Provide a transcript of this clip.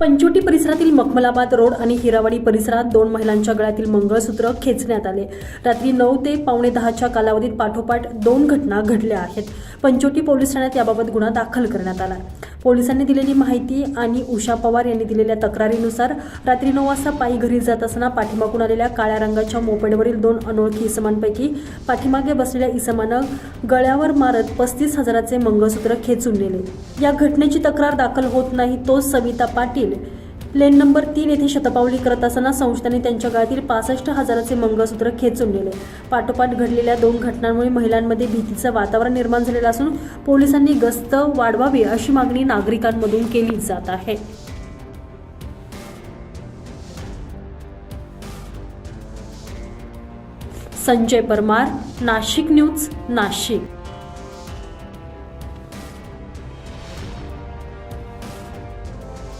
पंचोटी परिसरातील मखमलाबाद रोड आणि हिरावाडी परिसरात दोन महिलांच्या गळ्यातील मंगळसूत्र खेचण्यात आले. रात्री नऊ ते पावणे दहाच्या कालावधीत पाठोपाठ दोन घटना घडल्या आहेत. पंचोटी पोलीस ठाण्यात याबाबत गुन्हा दाखल करण्यात आला. पोलिसांनी दिलेली माहिती आणि उषा पवार यांनी दिलेल्या तक्रारीनुसार रात्री नऊ वाजता पायी घरी जात असताना पाठीमागून आलेल्या काळ्या रंगाच्या मोपेडवरील दोन अनोळखी इसमांपैकी पाठीमागे बसलेल्या इसमानं गळ्यावर मारत पस्तीस हजाराचे मंगळसूत्र खेचून नेले. या घटनेची तक्रार दाखल होत नाही तोच सविता पाटील. लेन नंबर तीन येथे शतपावली करत असताना संस्थांनी त्यांच्या गळ्यातील पासष्ट हजाराचे मंगळसूत्र खेचून नेले पाठोपाठ घडलेल्या दोन घटनांमुळे महिलांमध्ये भीतीचं वातावरण निर्माण झालेलं असून पोलिसांनी गस्त वाढवावी अशी मागणी नागरिकांमधून केली जात आहे. संजय परमार नाशिक न्यूज नाशिक.